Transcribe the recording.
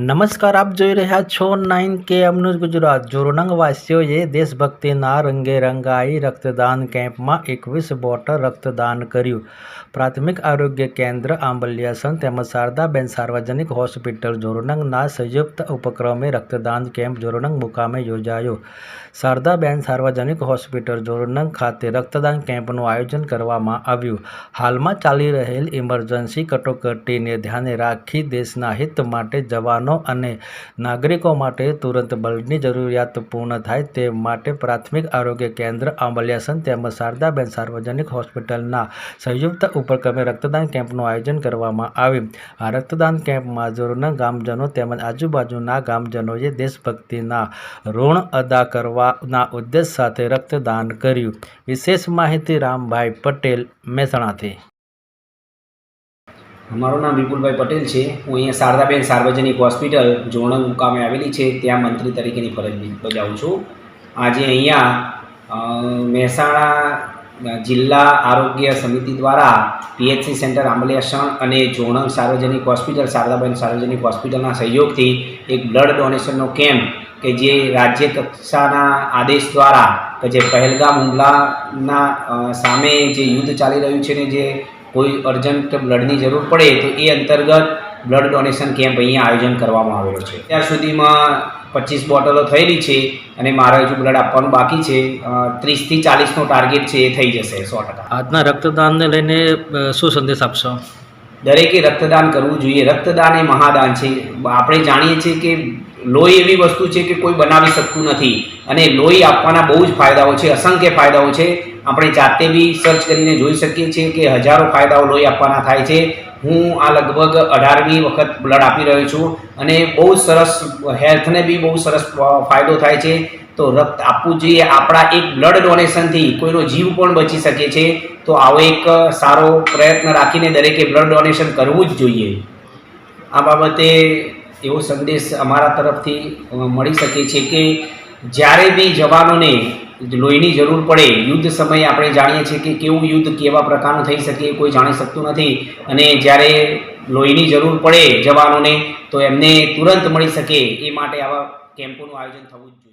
નમસ્કાર, આપ જોઈ રહ્યા છો નાઇન કે અમનું ગુજરાત. જોરણંગવાસીઓએ દેશભક્તિના રંગે રંગાઈ રક્તદાન કેમ્પમાં એકવીસ બોટલ રક્તદાન કર્યું. પ્રાથમિક આરોગ્ય કેન્દ્ર આંબલિયાસન તેમજ શારદાબેન સાર્વજનિક હોસ્પિટલ જોરણંગના સંયુક્ત ઉપક્રમે રક્તદાન કેમ્પ જોરણંગ મુકામે યોજાયો. શારદાબેન સાર્વજનિક હોસ્પિટલ જોરણંગ ખાતે રક્તદાન કેમ્પનું આયોજન કરવામાં આવ્યું. હાલમાં ચાલી રહેલ ઇમરજન્સી કટોકટીને ધ્યાને રાખી દેશના હિત માટે જવાનો અને નાગરિકો માટે તુરંત બ્લડની જરૂરિયાત પૂર્ણ થાય તે માટે પ્રાથમિક આરોગ્ય કેન્દ્ર આંબલિયાસન તેમજ શારદાબેન સાર્વજનિક હોસ્પિટલના સંયુક્ત ઉપક્રમે રક્તદાન કેમ્પનું આયોજન કરવામાં આવ્યું. આ રક્તદાન કેમ્પમાં જરૂરના ગામજનો તેમજ આજુબાજુના ગામજનોએ દેશભક્તિના ઋણ અદા કરવાના ઉદ્દેશ સાથે રક્તદાન કર્યું. વિશેષ માહિતી રામભાઈ પટેલ, મહેસાણાથી. મારું નામ વિપુલભાઈ પટેલ છે. હું અહીંયા શારદાબેન સાર્વજનિક હોસ્પિટલ જોણંગ મુકામે આવેલી છે. ત્યાં મંત્રી તરીકેની ફરજ બજાવું છું. આજે અહીંયા મહેસાણા જિલ્લા આરોગ્ય સમિતિ દ્વારા પીએચસી સેન્ટર આંબલિયાસણ અને જોણંગ સાર્વજનિક હોસ્પિટલ, શારદાબેન સાર્વજનિક હોસ્પિટલના સહયોગથી એક બ્લડ ડોનેશનનો કેમ્પ કે જે રાજ્ય કક્ષાના આદેશ દ્વારા કે જે પહેલગામ હુમલાના સામે જે યુદ્ધ ચાલી રહ્યું છે ને જે કોઈ અર્જન્ટ બ્લડની જરૂર પડે તો એ અંતર્ગત બ્લડ ડોનેશન કેમ્પ અહીંયા આયોજન કરવામાં આવેલો છે. ત્યાર સુધીમાં પચીસ બોટલો થયેલી છે અને મારે હજુ બ્લડ આપવાનું બાકી છે. ત્રીસથી ચાલીસનો ટાર્ગેટ છે એ થઈ જશે સો ટકા. આજના રક્તદાનને લઈને શું સંદેશ આપશો? દરેકે રક્તદાન કરવું જોઈએ. રક્તદાન એ મહાદાન છે. આપણે જાણીએ છીએ કે લોહી એવી વસ્તુ છે કે કોઈ બનાવી શકતું નથી. અને લોહી આપવાના બહુ જ ફાયદાઓ છે અસંખ્ય ફાયદાઓ છે. આપણે જાતે બી સર્ચ કરીને જોઈ શકીએ છીએ કે હજારો ફાયદાઓ લોહી આપવાના થાય છે. હું આ લગભગ અઢારમી વખત બ્લડ આપી રહ્યો છું અને બહુ સરસ હેલ્થને બી બહુ સરસ ફાયદો થાય છે. તો રક્ત આપવું જોઈએ. આપણા એક બ્લડ ડોનેશનથી કોઈનો જીવ પણ બચી શકે છે. તો આવો એક સારો પ્રયત્ન રાખીને દરેકે બ્લડ ડોનેશન કરવું જ જોઈએ. આ બાબતે એવો સંદેશ અમારા તરફથી મળી શકે છે કે જ્યારે બી જવાનોને લોહીની જરૂર પડે. યુદ્ધ સમયે આપણે જાણીએ છીએ કે કેવું યુદ્ધ કેવા પ્રકારનું થઈ શકે કોઈ જાણી શકતું નથી. અને જ્યારે લોહીની જરૂર પડે જવાનોને, તો એમને તુરંત મળી શકે. એ માટે આવા કેમ્પોનું આયોજન થવું જ જોઈએ.